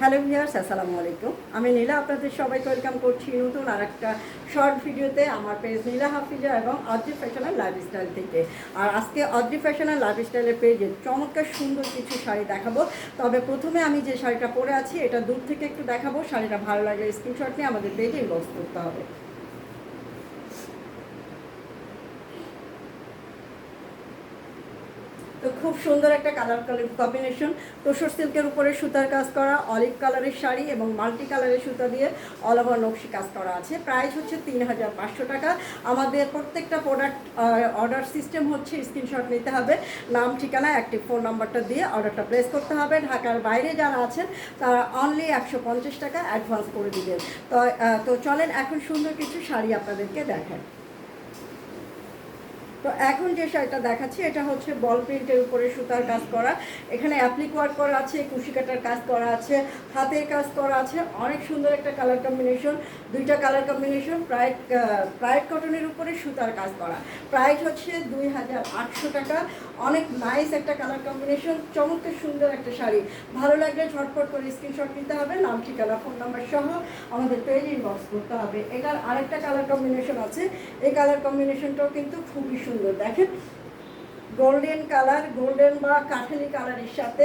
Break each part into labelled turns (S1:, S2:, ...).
S1: Hello viewers আসসালামু আলাইকুম। আমি নীলা, আপনাদের সবাইকে ওয়েলকাম করছি নতুন আর একটা শর্ট ভিডিওতে আমার পেজ নীলা হাফিজা এবং অদ্রি ফ্যাশন অ্যান্ড লাইফস্টাইল থেকে। আর আজকে অদ্রি ফ্যাশন অ্যান্ড লাইফস্টাইলের পেজে চমৎকার সুন্দর কিছু শাড়ি দেখাবো। তবে প্রথমে আমি যে শাড়িটা পরে আছি, এটা দূর থেকে একটু দেখাবো। শাড়িটা ভালো লাগলে স্ক্রিনশট নিয়ে আমাদের পেজে ইনবক্স করতে হবে। তো খুব সুন্দর একটা কালার কালার কম্বিনেশন তোষর সিল্কের উপরে সুতার কাজ করা অলিভ কালারের শাড়ি এবং মাল্টি কালারের সুতা দিয়ে অল ওভার নকশি কাজ করা আছে। প্রাইস হচ্ছে তিন হাজার পাঁচশো টাকা। আমাদের প্রত্যেকটা প্রোডাক্ট অর্ডার সিস্টেম হচ্ছে স্ক্রিনশট নিতে হবে। নাম, ঠিকানা অ্যাক্টিভ ফোন নাম্বারটা দিয়ে অর্ডারটা প্লেস করতে হবে। ঢাকার বাইরে যারা আছেন, তারা অনলি একশো পঞ্চাশ টাকা অ্যাডভান্স করে দিবেন। তো তো চলেন এখন সুন্দর কিছু শাড়ি আপনাদেরকে দেখায় তো এখন যে শাড়িটা দেখাচ্ছি, এটা হচ্ছে বল প্রিন্টের উপরে সুতার কাজ করা। এখানে অ্যাপ্লিক ওয়ার্ক করা আছে, কুশি কাটার কাজ করা আছে, হাতের কাজ করা আছে, অনেক সুন্দর একটা কালার কম্বিনেশন দুইটা কালার কম্বিনেশন প্রায় প্রাইড কটনের উপরে সুতার কাজ করা। প্রাইস হচ্ছে দুই হাজার আটশো টাকা। অনেক নাইস একটা কালার কম্বিনেশন চমৎকার সুন্দর একটা শাড়ি। ভালো লাগলে ঝটপট করে স্ক্রিনশট নিতে হবে, নাম, ঠিকানা ফোন নাম্বার সহ আমাদের পেজ ইনবক্স করতে হবে। এটার আরেকটা কালার কম্বিনেশন আছে। এই কালার কম্বিনেশনটাও কিন্তু খুবই সুন্দর। দেখেন গোল্ডেন কালার গোল্ডেন বা কাঠালি কালারের সাথে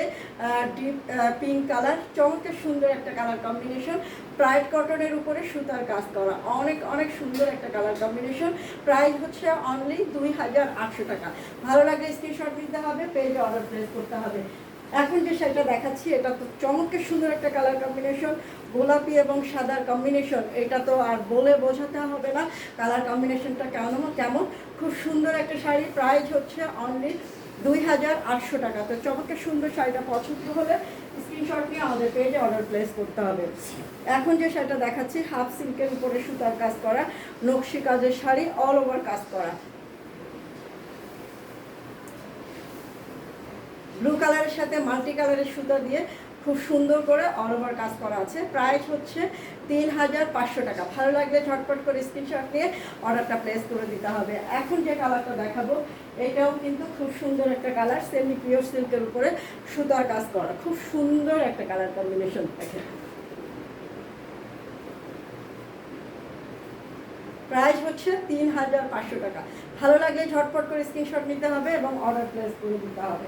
S1: ডিপ পিঙ্ক কালার চমৎকার সুন্দর একটা কালার কম্বিনেশন প্রাইড কটনের উপরে সুতার কাজ করা। অনেক অনেক সুন্দর একটা কালার কম্বিনেশন প্রাইস হচ্ছে অনলি দুই হাজার আটশো টাকা। ভালো লাগলে স্ক্রিনশট নিতে হবে পেজে অর্ডার প্লেস করতে হবে। এখন যে শাড়িটা দেখাচ্ছি, এটা তো চমৎকার সুন্দর একটা কালার কম্বিনেশন গোলাপি এবং সাদার কম্বিনেশন এটা তো আর বলে বোঝাতে হবে না। কালার কম্বিনেশনটা কেমন কেমন? খুব সুন্দর একটা শাড়ি প্রাইস হচ্ছে অনলি দুই হাজার আটশো টাকা। তো চমৎকার সুন্দর শাড়িটা পছন্দ হলে স্ক্রিনশট নিয়ে আমাদের পেজে অর্ডার প্লেস করতে হবে। এখন যে শাড়িটা দেখাচ্ছি হাফ সিল্কের উপরে সুতার কাজ করা, নকশি কাজের শাড়ি অল ওভার কাজ করা। ব্লু কালারের সাথে মাল্টি কালারের সুতা দিয়ে খুব সুন্দর করে অল ওভার কাজ করা আছে। প্রাইস হচ্ছে তিন হাজার পাঁচশো টাকা। ভালো লাগলে ঝটপট করে স্ক্রিনশট নিয়ে অর্ডারটা প্লেস করে দিতে হবে। এখন যে কালারটা দেখাবো, এটাও কিন্তু খুব সুন্দর একটা কালার সেমি পিওর সিল্কের উপরে সুতার কাজ করা। খুব সুন্দর একটা কালার কম্বিনেশন দেখেন প্রাইস হচ্ছে তিন হাজার পাঁচশো টাকা। ভালো লাগলে ঝটপট করে স্ক্রিনশট নিতে হবে এবং অর্ডার প্লেস করে দিতে হবে।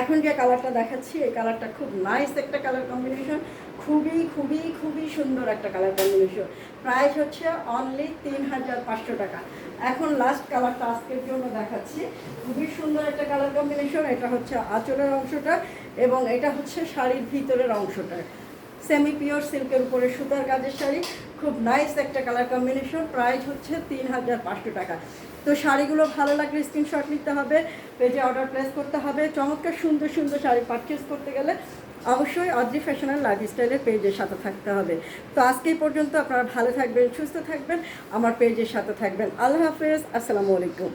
S1: এখন যে কালারটা দেখাচ্ছি, এই কালারটা খুব নাইস একটা কালার কম্বিনেশন খুবই খুবই খুবই সুন্দর একটা কালার কম্বিনেশন প্রাইস হচ্ছে অনলি তিন হাজার পাঁচশো টাকা। এখন লাস্ট কালারটা আজকের জন্য দেখাচ্ছি। খুবই সুন্দর একটা কালার কম্বিনেশন এটা হচ্ছে আঁচলের অংশটা এবং এটা হচ্ছে শাড়ির ভিতরের অংশটা। সেমি পিওর সিল্কের উপরে সুতার কাজের শাড়ি। খুব নাইস একটা কালার কম্বিনেশন প্রাইস হচ্ছে তিন হাজার পাঁচশো টাকা। তো শাড়িগুলো ভালো লাগলে স্ক্রিনশট নিতে হবে, পেজে অর্ডার প্লেস করতে হবে, চমৎকার সুন্দর সুন্দর শাড়ি পারচেস করতে গেলে অবশ্যই অদ্রি ফ্যাশন অ্যান্ড লাইফস্টাইলের পেজের সাথে থাকতে হবে। তো আজকে পর্যন্ত আপনারা ভালো থাকবেন, সুস্থ থাকবেন, আমার পেজের সাথে থাকবেন। আল্লাহ হাফেজ, আসসালামু আলাইকুম।